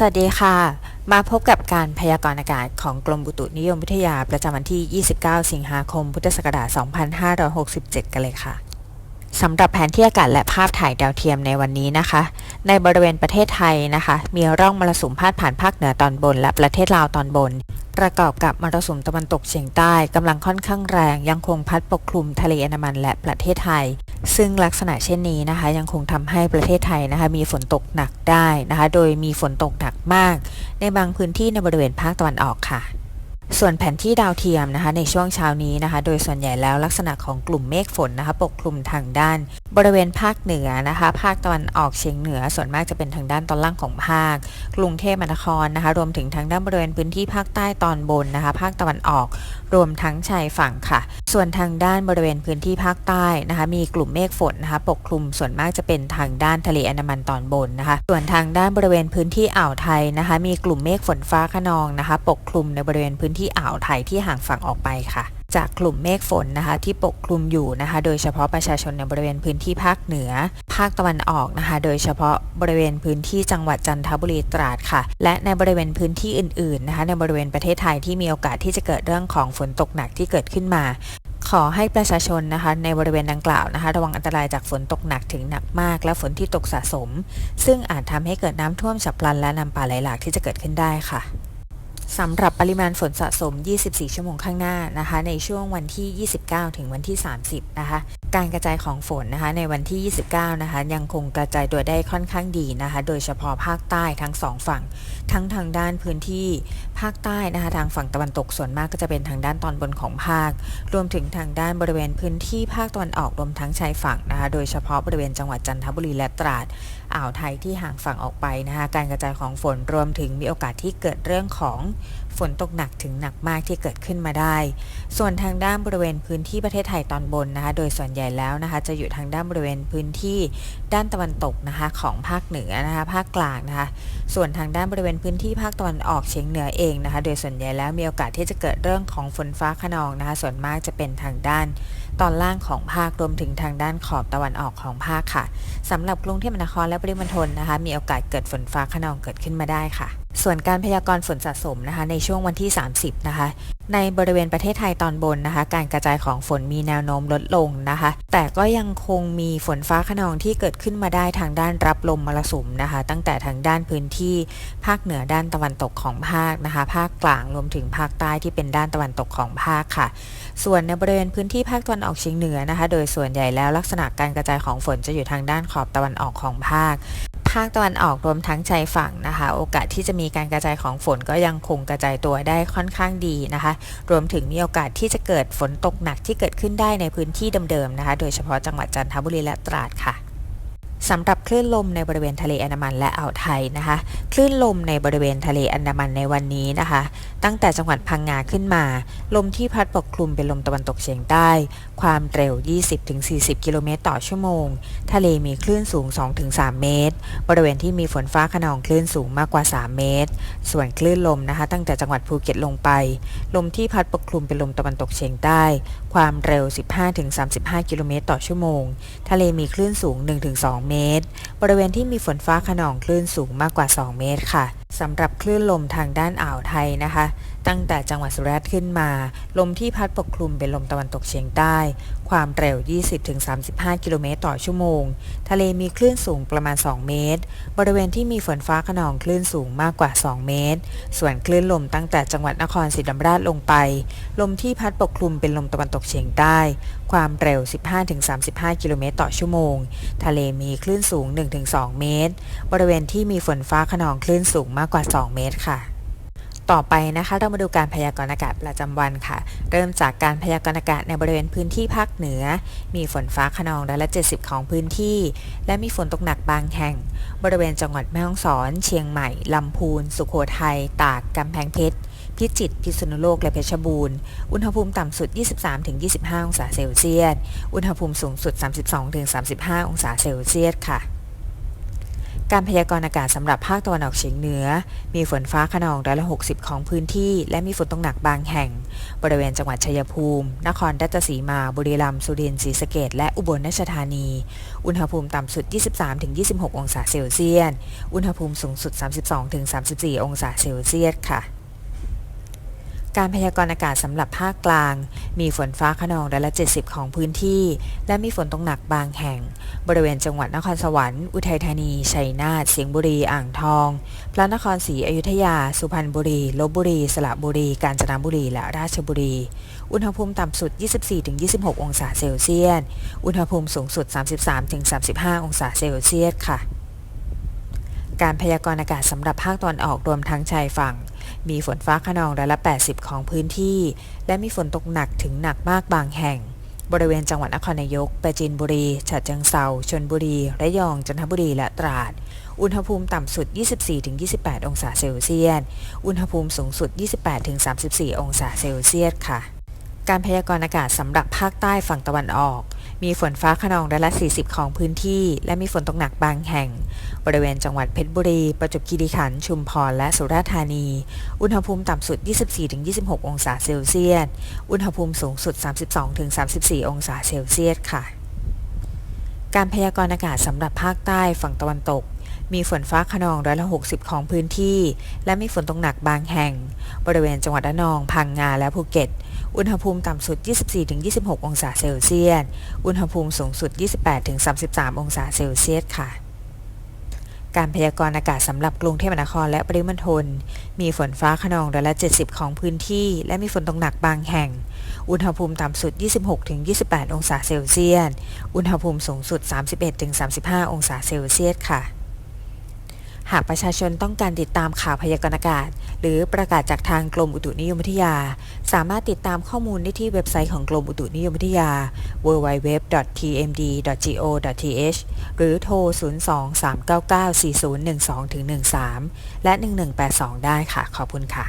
สวัสดีค่ะ มาพบกับการพยากรณ์อากาศของกรมอุตุนิยมวิทยาประจำวันที่ 29 สิงหาคม พุทธศักราช 2567 กันเลยค่ะ สำหรับแผนที่อากาศและภาพถ่ายดาวเทียมในวันนี้นะคะ ในบริเวณประเทศไทยนะคะ มีร่องมรสุมพาดผ่านภาคเหนือตอนบน และประเทศลาวตอนบน ประกอบกับมรสุมตะวันตกเฉียงใต้กำลังค่อนข้างแรง ยังคงพัดปกคลุมทะเลอันดามันและประเทศไทย ซึ่งลักษณะเช่นนี้นะคะยังคงทำให้ประเทศไทยนะคะมีฝนตกหนักได้นะคะ โดยมีฝนตกหนักมาก ในบางพื้นที่ในบริเวณภาคตะวันออกค่ะ ส่วนแผนที่ดาวเทียมนะคะในช่วงเช้านี้นะคะ โดยส่วนใหญ่แล้วลักษณะของกลุ่มเมฆฝนนะคะ ปกคลุมทางด้าน บริเวณภาคเหนือนะคะ ภาคตะวันออกเฉียงเหนือ ส่วนมากจะเป็นทางด้านตอนล่างของภาค กรุงเทพมหานครนะคะ รวมถึงทางด้านบริเวณพื้นที่ภาคใต้ตอนบนนะคะ ภาคตะวันออก รวมทั้งชายฝั่งค่ะส่วนทางด้านบริเวณพื้นที่ภาคใต้นะคะ มีกลุ่มเมฆฝนนะคะ ปกคลุมส่วนมากจะเป็นทางด้านทะเลอันดามันตอนบนนะคะ ส่วนทางด้านบริเวณพื้นที่อ่าวไทยนะคะ มีกลุ่มเมฆฝนฟ้าขนองนะคะ ปกคลุมในบริเวณพื้นที่อ่าวไทยที่ห่างฝั่งออกไปค่ะ จากกลุ่มเมฆฝนนะคะ ที่ปกคลุมอยู่นะคะ โดยเฉพาะประชาชนในบริเวณพื้นที่ภาคเหนือ ภาคตะวันออกนะคะ โดยเฉพาะบริเวณพื้นที่จังหวัดจันทบุรีตราดค่ะ และในบริเวณพื้นที่อื่น ๆนะคะ ในบริเวณประเทศไทยที่มีโอกาสที่จะเกิดเรื่องของฝนตกหนักที่เกิดขึ้นมา ขอให้ประชาชนนะคะในบริเวณดังกล่าวนะคะ ระวังอันตรายจากฝนตกหนักถึงหนักมาก และฝนที่ตกสะสม ซึ่งอาจทำให้เกิดน้ำท่วมฉับพลันและน้ำป่าไหลหลากที่จะเกิดขึ้นได้ค่ะ สำหรับปริมาณฝนสะสม 24 ชั่วโมงข้างหน้านะคะ ในช่วงวันที่ 29 ถึงวันที่ 30 นะคะ การกระจายของฝนนะคะในวันที่ 29 นะคะ ยังคงกระจายตัวได้ค่อนข้างดีนะคะ โดยเฉพาะภาคใต้ทั้งสองฝั่ง ทั้งทางด้านพื้นที่ภาคใต้นะคะ ทางฝั่งตะวันตกส่วนมากก็จะเป็นทางด้านตอนบนของภาค รวมถึงทางด้านบริเวณพื้นที่ภาคตะวันออกรวมทั้งชายฝั่งนะคะ โดยเฉพาะบริเวณจังหวัดจันทบุรีและตราดอ่าวไทยที่ห่างฝั่งออกไปนะคะ การกระจายของฝนรวมถึงมีโอกาสที่เกิดเรื่องของ ฝนตกหนักถึงหนักมากที่เกิดขึ้นมาได้ ส่วนทางด้านบริเวณพื้นที่ประเทศไทยตอนบนนะคะ โดยส่วนใหญ่แล้วนะคะ จะอยู่ทางด้านบริเวณพื้นที่ด้านตะวันตกนะคะของภาคเหนือนะคะ ภาคกลางนะคะ ส่วนทางด้านบริเวณพื้นที่ภาคตะวันออกเฉียงเหนือเองนะคะ โดยส่วนใหญ่แล้วมีโอกาสที่จะเกิดเรื่องของฝนฟ้าขนองนะคะ ส่วนมากจะเป็นทางด้านตอนล่างของภาครวมถึงทางด้านขอบตะวันออกของภาคค่ะสำหรับกรุงเทพมหานครและปริมณฑลนะคะ มีโอกาสเกิดฝนฟ้าขนองเกิดขึ้นมาได้ค่ะ ส่วนการพยากรณ์ฝนสะสมนะคะในช่วงวันที่ 30 นะคะ ในบริเวณประเทศไทยตอนบนนะคะ การกระจายของฝนมีแนวโน้มลดลงนะคะ แต่ก็ยังคงมีฝนฟ้าขนองที่เกิดขึ้นมาได้ทางด้านรับลมมรสุมนะคะ ตั้งแต่ทางด้านพื้นที่ภาคเหนือด้านตะวันตกของภาคนะคะ ภาคกลางรวมถึงภาคใต้ที่เป็นด้านตะวันตกของภาคค่ะ ส่วนในบริเวณพื้นที่ภาคตะวันออกเฉียงเหนือนะคะ โดยส่วนใหญ่แล้วลักษณะการกระจายของฝนจะอยู่ทางด้านขอบตะวันออกของภาคภาคตะวันออกรวมทั้งชายฝั่งนะคะ โอกาสที่จะมีการกระจายของฝนก็ยังคงกระจายตัวได้ค่อนข้างดีนะคะรวมถึงมีโอกาสที่จะเกิดฝนตกหนักที่เกิดขึ้นได้ในพื้นที่เดิมๆนะคะ โดยเฉพาะจังหวัดจันทบุรีและตราดค่ะสำหรับคลื่นลมในบริเวณทะเลอันดามันและอ่าวไทยนะคะ คลื่นลมในบริเวณทะเลอันดามันในวันนี้นะคะ ตั้งแต่จังหวัดพังงาขึ้นมา ลมที่พัดปกคลุมเป็นลมตะวันตกเฉียงใต้ ความเร็ว 20-40 กิโลเมตรต่อชั่วโมง ทะเลมีคลื่นสูง 2-3 เมตร บริเวณที่มีฝนฟ้าขนองคลื่นสูงมากกว่า 3 เมตร ส่วนคลื่นลมนะคะ ตั้งแต่จังหวัดภูเก็ตลงไป ลมที่พัดปกคลุมเป็นลมตะวันตกเฉียงใต้ ความเร็ว 15-35 กิโลเมตรต่อชั่วโมง ทะเลมีคลื่นสูง 1-2 เมตร บริเวณที่มีฝนฟ้าขนองคลื่นสูงมากกว่า 2 เมตรค่ะสำหรับคลื่นลมทางด้านอ่าวไทยนะคะ ตั้งแต่จังหวัดสุราษฎร์ขึ้นมาลมที่พัดปกคลุมเป็นลมตะวันตกเฉียงใต้ ความเร็ว 20-35 กิโลเมตรต่อชั่วโมง ทะเลมีคลื่นสูงประมาณ 2 เมตร บริเวณที่มีฝนฟ้าขนองคลื่นสูงมากกว่า 2 เมตร ส่วนคลื่นลมตั้งแต่จังหวัดนครศรีธรรมราชลงไป ลมที่พัดปกคลุมเป็นลมตะวันตกเฉียงใต้ ความเร็ว 15-35 กิโลเมตรต่อชั่วโมง ทะเลมีคลื่นสูง 1-2 เมตร บริเวณที่มีฝนฟ้าขนองคลื่นสูงมากกว่า 2 เมตรค่ะ ต่อไปนะคะ เรามาดูการพยากรณ์อากาศประจำวันค่ะ เริ่มจากการพยากรณ์อากาศในบริเวณพื้นที่ภาคเหนือ มีฝนฟ้าขนองร้อยละ70 ของพื้นที่ และมีฝนตกหนักบางแห่ง บริเวณจังหวัดแม่ฮ่องสอน เชียงใหม่ลำพูน สุโขทัยตากกำแพงเพชรพิจิตรพิษณุโลก และเพชรบูรณ์ อุณหภูมิต่ำสุด 23-25 องศาเซลเซียส อุณหภูมิสูงสุด 32-35 องศาเซลเซียสค่ะ การพยากรณ์อากาศสำหรับภาคตะวันออกเฉียงเหนือ มีฝนฟ้าขนองร้อยละ 60 ของพื้นที่ และมีฝนตกหนักบางแห่ง บริเวณจังหวัดชัยภูมิ นครราชสีมา บุรีรัมย์ สุรินทร์ ศรีสะเกดและอุบลราชธานี อุณหภูมิต่ำสุด 23-26 องศาเซลเซียส อุณหภูมิสูงสุด 32-34 องศาเซลเซียสค่ะ การพยากรณ์อากาศสำหรับภาคกลาง มีฝนฟ้าขนองร้อยละ 70 ของพื้นที่ และมีฝนตกหนักบางแห่ง บริเวณจังหวัดนครสวรรค์ อุทัยธานี ชัยนาทเสียงบุรี อ่างทอง พระนครศรีอยุธยา สุพรรณบุรี ลบบุรี สระบุรี กาญจนบุรี และราชบุรี อุณหภูมิต่ำสุด 24-26 องศาเซลเซียส อุณหภูมิสูงสุด 33-35 องศาเซลเซียส ค่ะ การพยากรณ์อากาศสำหรับภาคตะวันออกรวมทั้งชายฝั่ง มีฝนฟ้าขนองร้อยละ 80 ของพื้นที่ และมีฝนตกหนักถึงหนักมากบางแห่ง บริเวณจังหวัดนครนายกปราจีนบุรีฉะเชิงเทราชลบุรี ระยอง จันทบุรี และตราด อุณหภูมิต่ำสุด 24-28 องศาเซลเซียส อุณหภูมิสูงสุด 28-34 องศาเซลเซียส ค่ะ การพยากรณ์อากาศสำหรับภาคใต้ฝั่งตะวันออก มีฝนฟ้าขนองร้อยละ 40 ของพื้นที่ และมีฝนตกหนักบางแห่ง บริเวณจังหวัดเพชรบุรี ประจวบคีรีขันธ์ชุมพร และสุราษฎร์ธานี อุณหภูมิต่ำสุด 24-26 องศาเซลเซียส อุณหภูมิสูงสุด 32-34 องศาเซลเซียสค่ะ การพยากรณ์อากาศสำหรับภาคใต้ฝั่งตะวันตกมีฝนฟ้าขนองร้อยละ60 ของพื้นที่ และมีฝนตกหนักบางแห่ง บริเวณจังหวัดระนอง พังงาและภูเก็ต อุณหภูมิต่ำสุด 24-26 องศาเซลเซียส อุณหภูมิสูงสุด 28-33 องศาเซลเซียสค่ะการพยากรณ์อากาศสำหรับกรุงเทพมหานครและปริมณฑล มีฝนฟ้าขนองร้อยละ 70 ของพื้นที่ และมีฝนตกหนักบางแห่ง อุณหภูมิต่ำสุด 26-28 องศาเซลเซียส อุณหภูมิสูงสุด 31-35 องศาเซลเซียสค่ะ หากประชาชนต้องการติดตามข่าวพยากรณ์อากาศ หรือประกาศจากทางกรมอุตุนิยมวิทยา สามารถติดตามข้อมูลได้ที่เว็บไซต์ของกรมอุตุนิยมวิทยา www.tmd.go.th หรือโทร 02-399-4012-13 และ 1182 ได้ค่ะ ขอบคุณค่ะ